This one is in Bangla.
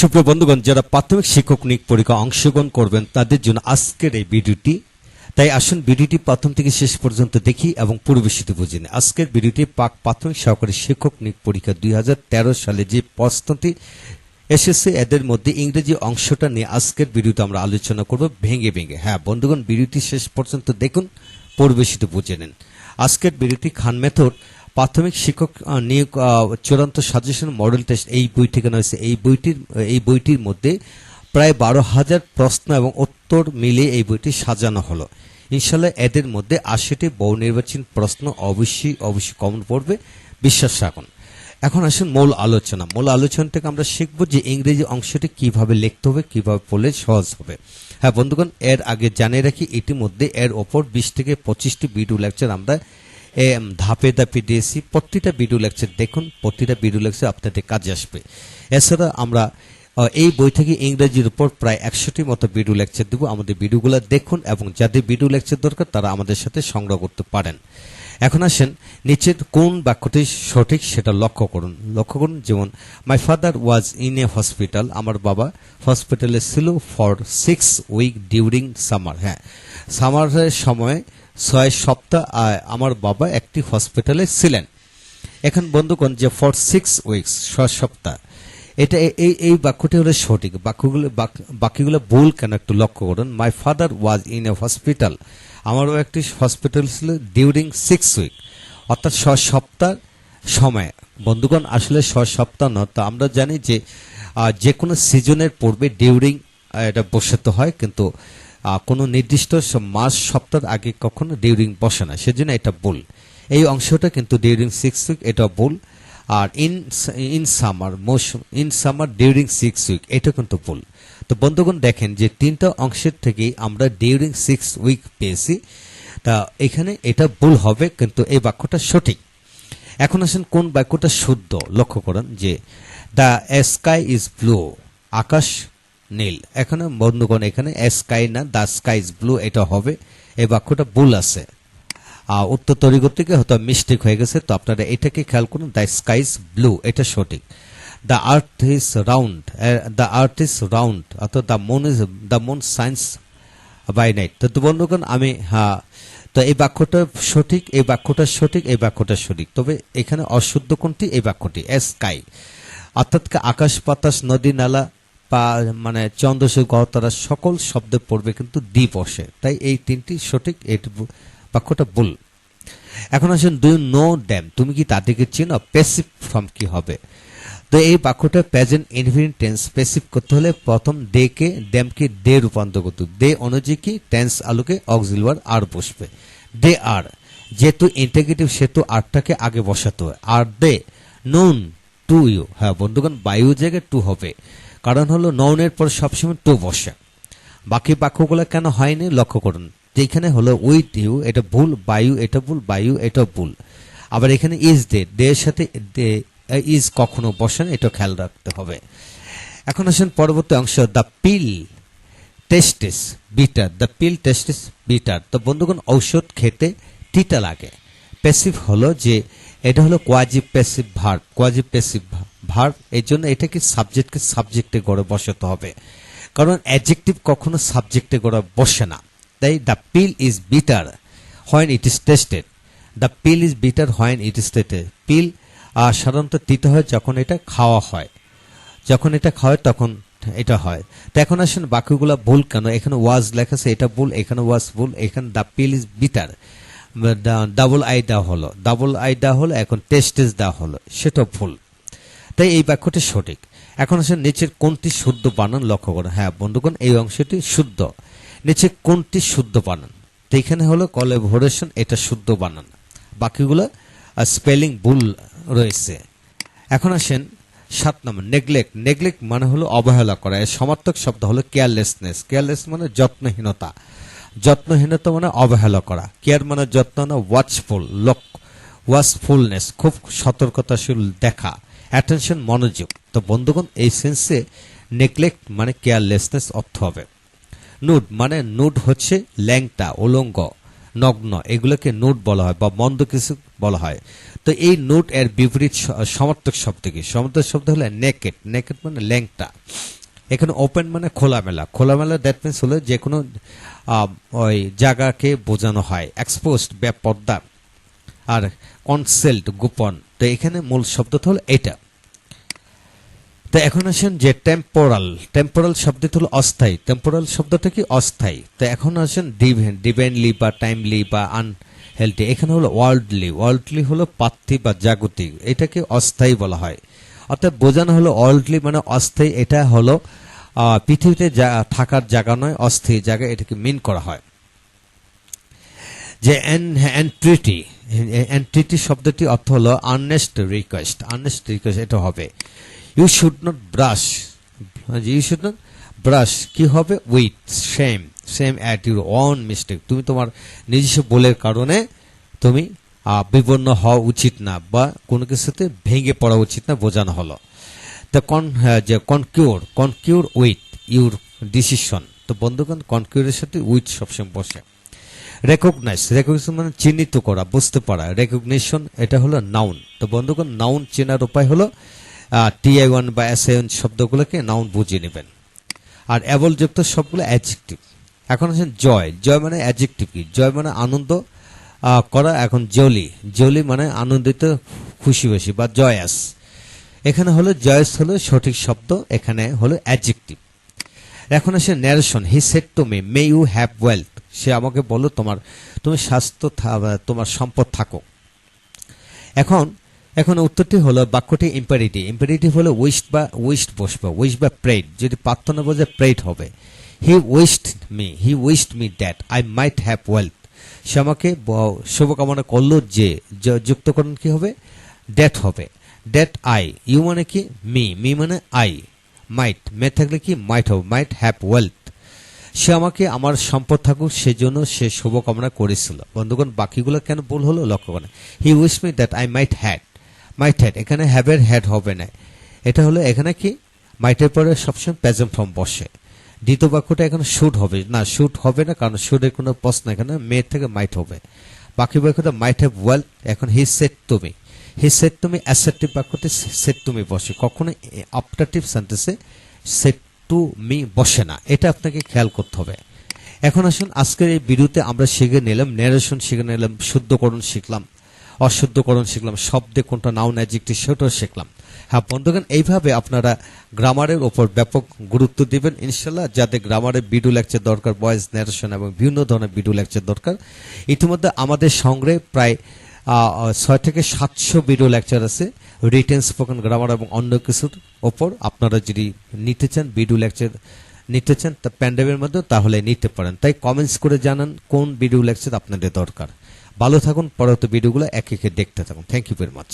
সুপ্রিয় বন্ধুগণ, যারা প্রাথমিক শিক্ষক নিয়োগ পরীক্ষা অংশগ্রহণ করবেন, তাদের জন্য আজকের এই ভিডিওটি। তাই আসুন ভিডিওটি প্রথম থেকে শেষ পর্যন্ত দেখি এবং পরিবেশিত বুঝে নিই। আজকের ভিডিওটি পাক প্রাথমিক সহকারী শিক্ষক নিয়োগ পরীক্ষা দুই হাজার তেরো সালে যে প্রশ্নটি এসেছে, এদের মধ্যে ইংরেজি অংশটা নিয়ে আজকের ভিডিওতে আমরা আলোচনা করব ভেঙে ভেঙে। হ্যাঁ বন্ধুগণ, ভিডিওটি শেষ পর্যন্ত দেখুন পরিবেশিত বুঝে নিন। আজকের ভিডিওটি খান মেথড প্রাথমিক শিক্ষক নিয়োগ চূড়ান্ত সাজেশন মডেল টেস্ট এই বই থেকে রয়েছে এই বইটির এই বইটির মধ্যে প্রায় বারো হাজার প্রশ্ন এবং উত্তর মিলে এই বইটি সাজানো হলো। ইনশাল্লাহ এদের মধ্যে আশিটি বহু নির্বাচন প্রশ্ন অবশ্যই অবশ্যই কমন পড়বে। বিশ্বাস রাখুন। এখন আসুন মূল আলোচনা। মূল আলোচনা থেকে আমরা শিখব যে ইংরেজি অংশটি কীভাবে লিখতে হবে, কীভাবে পড়লে সহজ হবে। হ্যাঁ বন্ধুগণ, এর আগে জানিয়ে রাখি, ইতিমধ্যে এর ওপর বিশ থেকে পঁচিশটি ভিডিও লেকচার আমরা ধাপে ধাপে দিয়েছি, প্রতিটা ভিডিও লেকচার দেখুন, প্রতিটা ভিডিও লেকচার আপনাদের কাজে আসবে। এছাড়া আমরা এই বই থেকে ইংরেজির উপর প্রায় একশোটি মতো ভিডিও লেকচার দেবো। আমাদের ভিডিওগুলো দেখুন এবং যাদের ভিডিও লেকচার দরকার, তারা আমাদের সাথে সংগ্রহ করতে পারেন। এখন আসেন, নিচের কোন বাক্যটি সঠিক সেটা লক্ষ্য করুন। লক্ষ্য করুন, যেমন my father was in a hospital আমার বাবা হসপিটালে ছিল for six week during summer হ্যাঁ সামারের সময় ছয় সপ্তাহ আমার বাবা একটি হসপিটালে ছিলেন। এখন বন্ধুগণ, যে ফর সিক্স উইকস ছয় সপ্তাহ, এটা এই এই বাক্যটি হলো সঠিক। বাক্যগুলো, বাক- বাকিগুলো ভুল কেন একটু লক্ষ্য করুন। My father was in a hospital আমারও একটি হসপিটাল ছিল ডিউরিং সিক্স উইক অর্থাৎ ছ সপ্তাহ সময়। বন্ধুগণ, আসলে ছ সপ্তাহ নয়, তো আমরা জানি যে যে কোনো সিজনের পূর্বে ডিউরিং এটা বসাতে হয়, কিন্তু কোনো নির্দিষ্ট মাস, সপ্তাহ আগে কখনো ডিউরিং বসে না। সেজন্য এটা ভুল। এই অংশটা কিন্তু ডিউরিং সিক্স উইক এটা ভুল। আর ইন ইন সামার মৌসুম in summer during six week এটা কিন্তু ভুল। তো বন্ধুগণ দেখেন যে তিনটা অংশের থেকেই আমরা ডিউরিং সিক্স উইক পেয়েছি। তা এখানে এটা ভুল হবে, কিন্তু এই বাক্যটা সঠিক। এখন আসেন কোন বাক্যটা শুদ্ধ। লক্ষ্য করেন যে দ্য স্কাই ইজ ব্লু আকাশ নীল। এখানে বন্ধুগণ, এখানে স্কাই না দ্য স্কাই ইজ ব্লু এটা হবে। এই বাক্যটা ভুল আছে। উত্তর তৈরি থেকে হয়তো মিস্টেক হয়ে গেছে, তো আপনারা এটাকে খেয়াল করুন দ্য স্কাই ইজ ব্লু এটা সঠিক। The earth is round the earth is round অর্থাৎ the moon is the moon science by night তো বন্ধুগণ, আমি হ্যাঁ তো এই বাক্যটা সঠিক, এই বাক্যটা সঠিক, এই বাক্যটা সঠিক। তবে এখানে অশুদ্ধ কোনটি? এই বাক্যটি স্কাই অর্থাৎ আকাশ, বাতাস, নদী, নালা বা মানে চন্দ্রসূর্য গহতারা সকল শব্দে পড়বে কিন্তু দ্বীপ বসে। তাই এই তিনটি সঠিক বাক্যটা ভুল এখন আসুন ডু নো ড্যাম তুমি কি তাদেরকে চেনো? প্যাসিভ ফর্ম কি হবে? তো এই বাক্যটা প্রেজেন্ট ইনফিনিট টেন্স প্যাসিভ করতে হলে প্রথম ডে কে ড্যামকে ডে রূপান্তর করতে। ডে অনুযায়ী কি? টেন্স আলোকে অক্সিলওয়ার আর বসবে। ডে আর, যেহেতু ইন্টিগ্রেটিভ সেহেতু আরটাকে আগে বসাতে হয়। আর দে নুন টু ইউ হ্যাঁ বন্ধুগণ, বায়ু জায়গায় টু হবে। কারণ হলো নৌনের পর সবসময় টু বসে। বাকি বাক্যগুলো কেন হয়নি লক্ষ্য করুন। যেখানে হলো উইথ ইউ এটা ভুল, বায়ু, এটা ভুল, বায়ু, এটা ভুল। আবার এখানে ইজ দে এর সাথে ইজ কখনো বসে না এটা খেয়াল রাখতে হবে। এখন আসেন পরবর্তী অংশ, the pill tastes bitter, the pill tastes bitter. তো বন্ধুগণ, ঔষধ খেতে তিতা লাগে। প্যাসিভ হলো যে, এটা হলো quasi passive verb quasi passive verb এই জন্য এটাকে সাবজেক্টকে সাবজেক্টে গড়ে বসাতে হবে। কারণ অ্যাডজেক্টিভ কখনো সাবজেক্টে গড়ে বসে না। তাই the pill is bitter when it is tested the pill is bitter when it is tested pill সাধারণত তিতে হয় যখন এটা খাওয়া হয়। যখন এটা খাওয়ায় তখন এটা হয়। তো এখন আসেন বাক্যগুলো ভুল কেন? এখানে ওয়াজ লেখা আছে, এটা ভুল, এখানে ওয়াজ ভুল, এখানে the pill is bitter double I দেওয়া হলো। ডাবল আই দেওয়া হলো, এখন টেস্টেজ দেওয়া হলো। সেটা ভুল। তাই এই বাক্যটি সঠিক। এখন আসেন নিচের কোনটি শুদ্ধ বানান লক্ষ্য করুন। হ্যাঁ বন্ধুগণ, এই অংশটি শুদ্ধ। নিচে কোনটি শুদ্ধ বানান? তো এখানে হলো কলেভোরেশন এটা শুদ্ধ বানান। বাকিগুলো স্পেলিং ভুল রয়েছে। এখন আসেন সাত নম্বর নেগলেক্ট নেগলেক্ট মানে হলো অবহেলা করা। এর সমার্থক শব্দ হলো কেয়ারলেসনেস কেয়ারলেস মানে যত্নহীনতা। যত্নহীনতা মানে অবহেলা করা। কেয়ার মানে যত্ন না ওয়াচফুল লক ওয়াচফুলনেস খুব সতর্কতাশীল দেখা। অ্যাটেনশন মনোযোগ। তো বন্ধুগণ, এই সেন্সে নেগলেক্ট মানে কেয়ারলেসনেস অর্থ হবে। নুড মানে নুড হচ্ছে ল্যাংটা, উলঙ্গ, নগ্ন, এগুলোকে নোট বলা হয় বা মন্দ কিছু বলা হয়। তো এই নোট এর বিপরীত সমর্থক শব্দ কি? সমার্থক শব্দ হলো নেকেট নেকেট মানে ল্যাংটা। এখানে ওপেন মানে খোলামেলা। খোলামেলা দ্যাট মিনস হলো যে কোনো ওই জায়গাকে বোঝানো হয়। এক্সপোজড পর্দা আর কনসেল্ট গোপন। তো এখানে মূল শব্দটা হলো এটা। তো এখন আসেন যে টেম্পোরাল টেম্পোরাল শব্দটি হলো অস্থায়ী। টেম্পোরাল শব্দটা কি? অস্থায়ী। তো এখন আসেন ডিভেন ডিভেনলি বা টাইমলি বা আনহেলদি এখানে হলো ওয়ার্ল্ডলি ওয়ার্ল্ডলি হলো পার্থিব বা জাগতিক। এটাকে অস্থায়ী বলা হয়। অর্থাৎ বোঝানো হলো ওয়ার্ল্ডলি মানে অস্থায়ী। এটা হলো পৃথিবীতে থাকার জায়গা নয়, অস্থায়ী জায়গা। এটাকে মিন করা হয়। যে এন্ট্রিটি এন্ট্রিটি শব্দটি অর্থ হলো আর্নেস্ট রিকোয়েস্ট আর্নেস্ট রিকোয়েস্ট এটা হবে। You should not brush you should not brush কি হবে? With same same at your own mistake তুমি তোমার নিজস্ব বলের কারণে তুমি বিপন্ন হওয়া উচিত না বা কোনো কিছুতে ভেঙে পড়া উচিত না, বোঝানো হলো। দ্য কন যে concur concur with your decision তো বন্ধুগণ কনকিউরের সাথে উইথ সবসময় বসে। রেকগনাইজ রেকগনাইজ মানে চিহ্নিত করা, বুঝতে পারা। রেকগনিশন এটা হলো নাউন তো বন্ধুগণ নাউন চেনার উপায় হলো ওয়ান বা ওয়ান শব্দগুলোকে নাউন বুঝিয়ে নেবেন। আর অ্যাবলযুক্ত সবগুলো অ্যাডজেক্টিভ এখন আছেন জয়। জয় মানে অ্যাডজেক্টিভ কি? জয় মানে আনন্দ করা, এখন জলি জলি মানে আনন্দিত, খুশি বেশি বা জয়াস এখানে হলো জয়াস হলো সঠিক শব্দ, এখানে হলো অ্যাডজেক্টিভ এখন আসে narration he said to me may you have wealth সে আমাকে বলল, তোমার, তুমি স্বাস্থ্য তোমার সম্পদ থাকো। এখন এখন উত্তরটি হলো বাক্যটি ইম্পারেটিভ ইম্পারেটিভ হলো উইস্ট বা উইস্ট বসবে উইস্ট বা প্রেড যদি প্রার্থনা বোঝে প্রেড হবে। He wished me he wished me that I might have wealth সে আমাকে শুভকামনা করল যে যুক্তকরণ কি হবে? ড্যাট হবে। ড্যাট আই ইউ মানে কি? মি মি মানে আই মাইট মে থাকলে কি? মাইট হবে মাইট হ্যাভ ওয়েলথ সে আমাকে আমার সম্পদ থাকুক, সেজন্য সে শুভকামনা করেছিল। বন্ধুগণ, বাকিগুলো কেন ভুল হলো? লক্ষ্য করেন। He wish me that I might had might had এখানে হ্যাভের হ্যাড হবে না। এটা হলো এখানে কি? মাইটের পরে সবসময় প্রেজেন্ট ফর্ম বসে। দ্বিতীয় বাক্যটা এখানে শুট হবে। না শুট হবে না, কারণ শুটের কোনো প্রশ্ন এখানে মেয়ের থেকে মাইট হবে। বাকি বাক্যটা মাইট হ্যাভ ওয়েলথ এখন হি সেট তুমি হি সেট তুমি অ্যাসেপ্টিভ বাক্যতে সেট তুমি বসে। কখনো অপটাটিভ সেন্টেন্সে সেট টু মি বসে না। এটা আপনাকে খেয়াল করতে হবে। এখন আসুন আজকের এই ভিডিওতে আমরা শিখে নিলাম ন্যারেশন শিখে নিলাম, শুদ্ধকরণ শিখলাম। অশুদ্ধকরণ শিখলাম, শব্দে কোনটা নাউন অ্যাডজেক্টিভ সেটাও শিখলাম। হ্যাঁ বন্ধুগণ, এইভাবে আপনারা গ্রামারের ওপর ব্যাপক গুরুত্ব দিবেন, ইনশাল্লাহ, যাতে গ্রামারের ভিডিও লেকচার দরকার ভয়েস ন্যারেশন এবং বিভিন্ন ধরনের ভিডিও লেকচার দরকার। ইতিমধ্যে আমাদের সংগ্রহে প্রায় ছয় থেকে সাতশো ভিডিও লেকচার আছে রিটেন স্পোকেন গ্রামার এবং অন্য কিছুর ওপর। আপনারা যদি নিতে চান ভিডিও লেকচার নিতে চান তা প্যান্ডেমের মধ্যে তাহলে নিতে পারেন। তাই কমেন্টস করে জানান কোন ভিডিও লেকচার আপনাদের দরকার। ভালো থাকুন পরবর্তী ভিডিওগুলো এক একে দেখতে থাকুন। Thank you very much